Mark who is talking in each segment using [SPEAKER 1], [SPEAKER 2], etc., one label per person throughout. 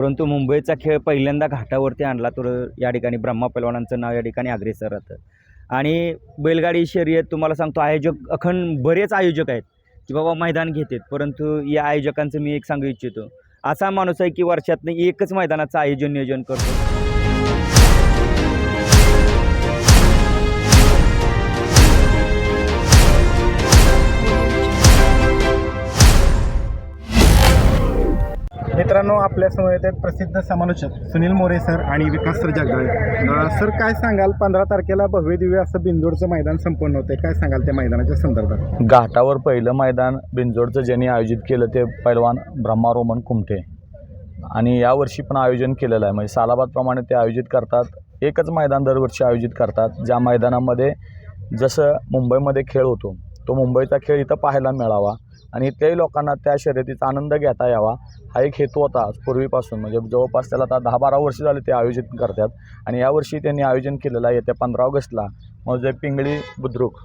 [SPEAKER 1] परंतु मुंबईचा खेळ पहिल्यांदा घाटावरती आणला तर या ठिकाणी ब्रह्मा पैलवानांचं नाव या ठिकाणी अग्रेसर राहतं. आणि बैलगाडी शर्यत तुम्हाला सांगतो आयोजक अखंड बरेच आयोजक आहेत की बाबा मैदान घेतात परंतु या आयोजकांचं मी एक सांगू इच्छितो. असा माणूस आहे की वर्षातनं एकच मैदानाचं आयोजन नियोजन करतो.
[SPEAKER 2] मित्रांनो आपल्यासमोर येत आहेत प्रसिद्ध समालोचक सुनील मोरे सर आणि विकास सर जगदाळे. सर काय सांगाल? पंधरा तारखेला भव्य दिव्य असं बिंजोडचं मैदान संपन्न होते काय सांगाल त्या मैदानाच्या संदर्भात?
[SPEAKER 3] घाटावर पहिलं मैदान बिंजोडचं ज्यांनी आयोजित केलं ते पैलवान ब्रह्मा रोमन कुमटे आणि यावर्षी पण आयोजन केलेलं आहे. म्हणजे सालाबादप्रमाणे ते आयोजित करतात. एकच मैदान दरवर्षी आयोजित करतात. ज्या मैदानामध्ये जसं मुंबईमध्ये खेळ होतो तो मुंबईचा खेळ इथं पाहायला मिळावा. आणि इथल्याही लोकांना त्या शर्यतीचा आनंद घेता यावा हा एक हेतू होता पूर्वीपासून. म्हणजे जवळपास त्याला आता दहा बारा वर्ष झाले ते आयोजित करतात. आणि यावर्षी त्यांनी आयोजन केलेलं आहे येत्या पंधरा ऑगस्टला. म्हणजे पिंगळी बुद्रुक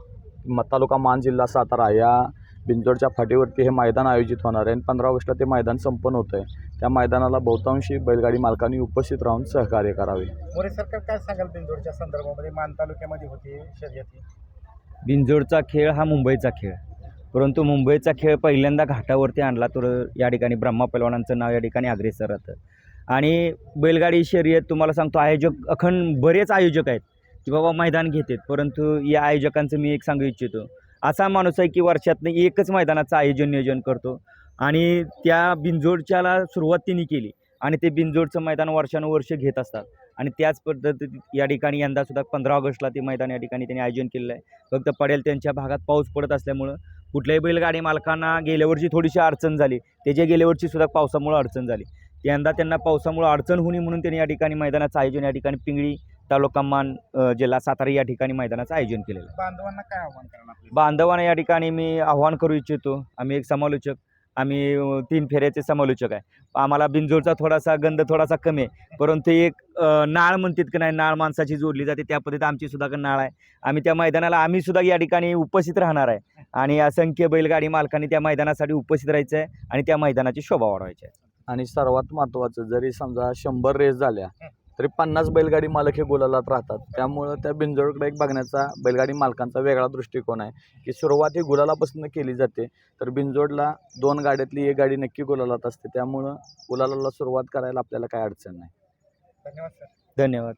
[SPEAKER 3] म तालुका मान जिल्हा सातारा. या बिंजोडच्या फाटीवरती हे मैदान आयोजित होणार आहे आणि पंधरा ऑगस्टला ते मैदान संपन्न होतं आहे त्या मैदानाला बहुतांशी बैलगाडी मालकांनी उपस्थित राहून सहकार्य करावे.
[SPEAKER 2] मोरे सरकार काय सांगाल बिंदोडच्या संदर्भामध्ये? मान तालुक्यामध्ये होती शर्यती.
[SPEAKER 1] बिंजोडचा खेळ हा मुंबईचा खेळ. परंतु मुंबईचा खेळ पहिल्यांदा घाटावरती आणला तर या ठिकाणी ब्रह्मा पैलवानांचं नाव या ठिकाणी अग्रेसर राहतं. आणि बैलगाडी शर्यत तुम्हाला सांगतो आयोजक अखंड बरेच आयोजक आहेत की बाबा मैदान घेतात परंतु या आयोजकांचं मी एक सांगू इच्छितो. असा माणूस आहे की वर्षातनं एकच मैदानाचं आयोजन नियोजन करतो. आणि त्या बिंजोडच्याला सुरुवात त्यांनी केली आणि ते बिंजोडचं मैदान वर्षानुवर्ष घेत असतात. आणि त्याच पद्धतीत या ठिकाणी यंदासुद्धा पंधरा ऑगस्टला ते मैदान या ठिकाणी त्यांनी आयोजन केलेलं आहे. फक्त पडेल त्यांच्या भागात पाऊस पडत असल्यामुळं कुठल्याही बैलगाडी मालकांना गेल्या वर्षी थोडीशी अडचण झाली. त्याच्या गेल्या वर्षी सुद्धा पावसामुळं अडचण झाली. यंदा त्यांना पावसामुळं अडचण होणी म्हणून त्यांनी या ठिकाणी मैदानाचं आयोजन या ठिकाणी पिंगळी तालुका मान जिल्हा सातारा या ठिकाणी मैदानाचं आयोजन केलेलं
[SPEAKER 2] बांधवांना काय आव्हान करणार
[SPEAKER 1] बांधवांना या ठिकाणी मी आव्हान करू इच्छितो. आम्ही एक समालोचक आम्ही तीन फेऱ्याचे समालोचक आहे. आम्हाला बिंजोडचा थोडासा गंध थोडासा कमी आहे. परंतु एक नाळ म्हणतात की नाही नाळ माणसाची जोडली जाते. त्या पद्धतीत आमची सुद्धा का नाळ आहे. आम्ही त्या मैदानाला आम्ही सुद्धा या ठिकाणी उपस्थित राहणार आहे. आणि असंख्य बैलगाडी मालकांनी त्या मैदानासाठी उपस्थित राहायचं आहे आणि त्या मैदानाची शोभा वाढवायची आहे
[SPEAKER 3] आणि सर्वात महत्त्वाचं जरी समजा शंभर रेस झाल्या तरी पन्नास बैलगाडी मालक हे गुलालात राहतात. त्यामुळं त्या बिंजोडकडे एक बघण्याचा बैलगाडी मालकांचा वेगळा दृष्टिकोन आहे की सुरुवात ही गुलालापासून केली जाते तर बिंजोडला दोन गाड्यातली एक गाडी नक्की गुलालात असते. त्यामुळं गुलालाला सुरुवात करायला आपल्याला काय अडचण नाही.
[SPEAKER 2] धन्यवाद सर.
[SPEAKER 1] धन्यवाद.